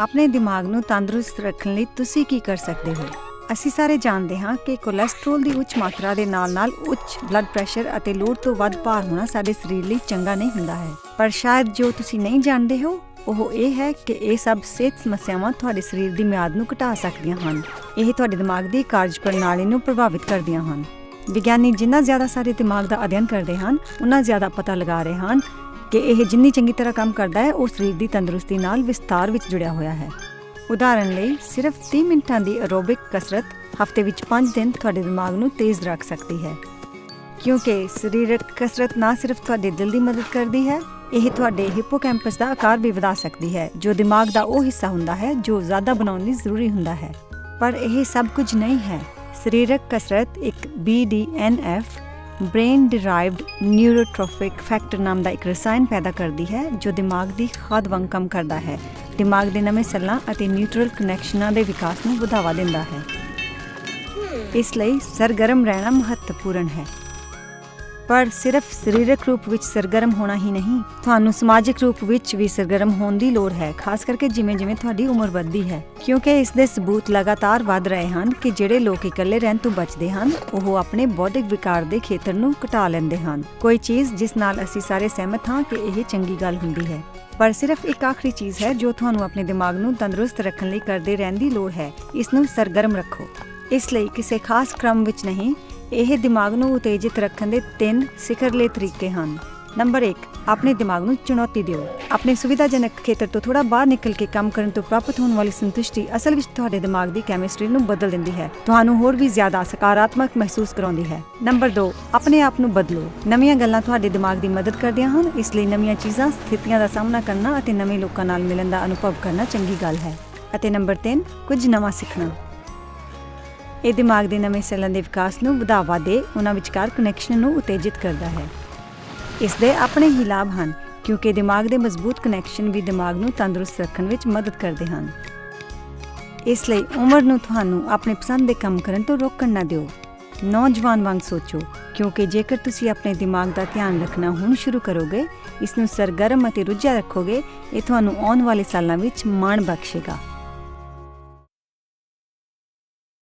ਆਪਣੇ ਦਿਮਾਗ ਨੂੰ ਤੰਦਰੁਸਤ ਰੱਖਣ ਲਈ ਤੁਸੀਂ ਕੀ ਕਰ ਸਕਦੇ ਹੋ? ਅਸੀਂ ਸਾਰੇ ਜਾਣਦੇ ਹਾਂ ਕਿ ਕੋਲੇਸਟ੍ਰੋਲ ਦੀ ਉੱਚ ਮਾਤਰਾ ਦੇ ਨਾਲ-ਨਾਲ ਉੱਚ ਬਲੱਡ ਪ੍ਰੈਸ਼ਰ ਅਤੇ ਲੋੜ ਤੋਂ ਵੱਧ ਭਾਰ ਹੋਣਾ ਸਾਡੇ ਸਰੀਰ ਲਈ ਚੰਗਾ ਨਹੀਂ ਹੁੰਦਾ ਹੈ। ਪਰ ਸ਼ਾਇਦ ਜੋ ਤੁਸੀਂ ਨਹੀਂ ਜਾਣਦੇ ਹੋ, ਉਹ ਇਹ ਹੈ ਕਿ ਇਹ ਸਭ ਸਿਹਤ ਸਮੱਸਿਆਵਾਂ ਤੁਹਾਡੇ ਸਰੀਰ ਦੀ ਮਿਆਦ ਨੂੰ ਘਟਾ ਸਕਦੀਆਂ ਹਨ। ਇਹ ਤੁਹਾਡੇ ਦਿਮਾਗ ਦੀ ਕਾਰਜ ਪ੍ਰਣਾਲੀ ਨੂੰ ਪ੍ਰਭਾਵਿਤ ਕਰਦੀਆਂ ਹਨ। ਵਿਗਿਆਨੀ ਜਿੰਨਾ ਜ਼ਿਆਦਾ ਸਾਡੇ ਦਿਮਾਗ ਦਾ ਅਧਿਐਨ ਕਰਦੇ ਹਨ, ਉਨਾ ਜ਼ਿਆਦਾ ਪਤਾ ਲਗਾ ਰਹੇ ਹਨ ਕਿ ਇਹ ਜਿੰਨੀ ਚੰਗੀ ਤਰ੍ਹਾਂ ਕੰਮ ਕਰਦਾ ਹੈ, ਉਹ ਸਰੀਰ ਦੀ ਤੰਦਰੁਸਤੀ ਨਾਲ ਵਿਸਤਾਰ ਵਿੱਚ ਜੁੜਿਆ ਹੋਇਆ ਹੈ। ਉਦਾਹਰਣ ਲਈ, ਸਿਰਫ 30 ਮਿੰਟਾਂ ਦੀ ਐਰੋਬਿਕ ਕਸਰਤ ਹਫ਼ਤੇ ਵਿੱਚ 5 ਦਿਨ ਤੁਹਾਡੇ ਦਿਮਾਗ ਨੂੰ ਤੇਜ਼ ਰੱਖ ਸਕਦੀ ਹੈ। ਕਿਉਂਕਿ ਸਰੀਰਕ ਕਸਰਤ ਨਾ ਸਿਰਫ ਤੁਹਾਡੇ ਦਿਲ ਦੀ ਮਦਦ ਕਰਦੀ ਹੈ, ਇਹ ਤੁਹਾਡੇ ਹਿਪੋਕੈਂਪਸ ਦਾ ਆਕਾਰ ਵੀ ਵਧਾ ਸਕਦੀ ਹੈ, ਜੋ ਦਿਮਾਗ ਦਾ ਉਹ ਹਿੱਸਾ ਹੁੰਦਾ ਹੈ, ਜੋ ਜ਼ਿਆਦਾ ਬਣਾਉਣ ਲਈ ਜ਼ਰੂਰੀ ਹੁੰਦਾ ਹੈ। ਪਰ ਇਹ ਸਭ ਕੁਝ ਨਹੀਂ ਹੈ। ਸਰੀਰਕ ਕਸਰਤ ਇੱਕ BDNF brain derived neurotrophic factor ਨਾਮ ਦਾ ਇੱਕ ਰਸਾਇਣ ਪੈਦਾ ਕਰਦੀ ਹੈ ਜੋ ਦਿਮਾਗ ਦੀ ਖਾਦ ਵਾਂਗ ਕੰਮ ਕਰਦਾ ਹੈ। ਦਿਮਾਗ ਦੇ ਨਵੇਂ ਸੈੱਲਾਂ ਅਤੇ ਨਿਊਟਰਲ ਕਨੈਕਸ਼ਨਾਂ ਦੇ ਵਿਕਾਸ ਨੂੰ ਵਧਾਵਾ ਦਿੰਦਾ ਹੈ। ਇਸ ਲਈ ਸਰਗਰਮ ਰਹਿਣਾ ਮਹੱਤਵਪੂਰਨ ਹੈ। ਪਰ ਸਿਰਫ ਸਰੀਰਕ ਰੂਪ ਵਿੱਚ ਸਰਗਰਮ ਹੋਣਾ ਹੀ ਨਹੀਂ, ਤੁਹਾਨੂੰ ਸਮਾਜਿਕ ਰੂਪ ਵਿੱਚ ਵੀ ਸਰਗਰਮ ਹੋਣ ਦੀ ਲੋੜ ਹੈ, ਖਾਸ ਕਰਕੇ ਜਿਵੇਂ-ਜਿਵੇਂ ਤੁਹਾਡੀ ਉਮਰ ਵੱਧਦੀ ਹੈ। ਕਿਉਂਕਿ ਇਸ ਦੇ ਸਬੂਤ ਲਗਾਤਾਰ ਵਧ ਰਹੇ ਹਨ ਕਿ ਜਿਹੜੇ ਲੋਕ ਇਕੱਲੇ ਰਹਿਣ ਤੋਂ ਬਚਦੇ ਹਨ, ਉਹ ਆਪਣੇ ਬੌਧਿਕ ਵਿਕਾਰ ਦੇ ਖੇਤਰ ਨੂੰ ਘਟਾ ਲੈਂਦੇ ਹਨ। ਕੋਈ ਚੀਜ਼ ਜਿਸ ਨਾਲ ਅਸੀਂ ਸਾਰੇ ਸਹਿਮਤ ਹਾਂ ਕਿ ਇਹ ਚੰਗੀ ਗੱਲ ਹੁੰਦੀ ਹੈ। ਪਰ ਸਿਰਫ ਇੱਕ ਆਖਰੀ ਚੀਜ਼ ਹੈ ਜੋ ਤੁਹਾਨੂੰ ਆਪਣੇ ਦਿਮਾਗ ਨੂੰ ਤੰਦਰੁਸਤ ਰੱਖਣ ਲਈ ਕਰਦੇ ਰਹਿਣ ਦੀ ਲੋੜ ਹੈ, ਇਸ ਨੂੰ ਸਰਗਰਮ ਰੱਖੋ। ਇਸ ਲਈ ਕਿਸੇ ਖਾਸ ਕ੍ਰਮ ਵਿੱਚ ਨਹੀਂ ਇਹ ਦਿਮਾਗ ਨੂੰ ਉਤੇਜਿਤ ਰੱਖਣ ਦੇ ਤਿੰਨ ਸਿਖਰਲੇ ਤਰੀਕੇ ਹਨ। ਨੰਬਰ 1 ਆਪਣੇ ਦਿਮਾਗ ਨੂੰ ਚੁਣੌਤੀ ਦਿਓ। ਆਪਣੇ ਸੁਵਿਧਾਜਨਕ ਖੇਤਰ ਤੋਂ ਥੋੜਾ ਬਾਹਰ ਨਿਕਲ ਕੇ ਕੰਮ ਕਰਨ ਤੋਂ ਪ੍ਰਾਪਤ ਹੋਣ ਵਾਲੀ ਸੰਤੁਸ਼ਟੀ ਅਸਲ ਵਿੱਚ ਤੁਹਾਡੇ ਦਿਮਾਗ ਦੀ ਕੈਮਿਸਟਰੀ ਨੂੰ ਬਦਲ ਦਿੰਦੀ ਹੈ। ਤੁਹਾਨੂੰ ਹੋਰ ਵੀ ਜ਼ਿਆਦਾ ਸਕਾਰਾਤਮਕ ਮਹਿਸੂਸ ਕਰਾਉਂਦੀ ਹੈ। ਨੰਬਰ 2 ਆਪਣੇ ਆਪ ਨੂੰ ਬਦਲੋ। ਨਵੀਆਂ ਗੱਲਾਂ ਤੁਹਾਡੇ ਦਿਮਾਗ ਦੀ ਮਦਦ ਕਰਦੀਆਂ ਹਨ, ਇਸ ਲਈ ਨਵੀਆਂ ਚੀਜ਼ਾਂ, ਸਥਿਤੀਆਂ ਦਾ ਸਾਹਮਣਾ ਕਰਨਾ ਅਤੇ ਨਵੇਂ ਲੋਕਾਂ ਨਾਲ ਮਿਲਣ ਦਾ ਅਨੁਭਵ ਕਰਨਾ ਚੰਗੀ ਗੱਲ ਹੈ। ਅਤੇ ਨੰਬਰ 3 ਕੁਝ ਨਵਾਂ ਸਿੱਖਣਾ। ਇਹ ਦਿਮਾਗ ਦੇ ਨਵੇਂ ਸੈੱਲਾਂ ਦੇ ਵਿਕਾਸ ਨੂੰ ਵਧਾਵਾ ਦੇ, ਉਹਨਾਂ ਵਿਚਕਾਰ ਕਨੈਕਸ਼ਨ ਨੂੰ ਉਤੇਜਿਤ ਕਰਦਾ ਹੈ। ਇਸ ਦੇ ਆਪਣੇ ਹੀ ਲਾਭ ਹਨ, ਕਿਉਂਕਿ ਦਿਮਾਗ ਦੇ ਮਜ਼ਬੂਤ ਕਨੈਕਸ਼ਨ ਵੀ ਦਿਮਾਗ ਨੂੰ ਤੰਦਰੁਸਤ ਰੱਖਣ ਵਿੱਚ ਮਦਦ ਕਰਦੇ ਹਨ। ਇਸ ਲਈ ਉਮਰ ਨੂੰ ਤੁਹਾਨੂੰ ਆਪਣੇ ਪਸੰਦ ਦੇ ਕੰਮ ਕਰਨ ਤੋਂ ਰੋਕਣ ਨਾ ਦਿਓ। ਨੌਜਵਾਨ ਵਾਂਗ ਸੋਚੋ, ਕਿਉਂਕਿ ਜੇਕਰ ਤੁਸੀਂ ਆਪਣੇ ਦਿਮਾਗ ਦਾ ਧਿਆਨ ਰੱਖਣਾ ਹੁਣ ਸ਼ੁਰੂ ਕਰੋਗੇ, ਇਸ ਨੂੰ ਸਰਗਰਮ ਅਤੇ ਰੁੱਝਿਆ ਰੱਖੋਗੇ, ਇਹ ਤੁਹਾਨੂੰ ਆਉਣ ਵਾਲੇ ਸਾਲਾਂ ਵਿੱਚ ਮਾਣ ਬਖਸ਼ੇਗਾ।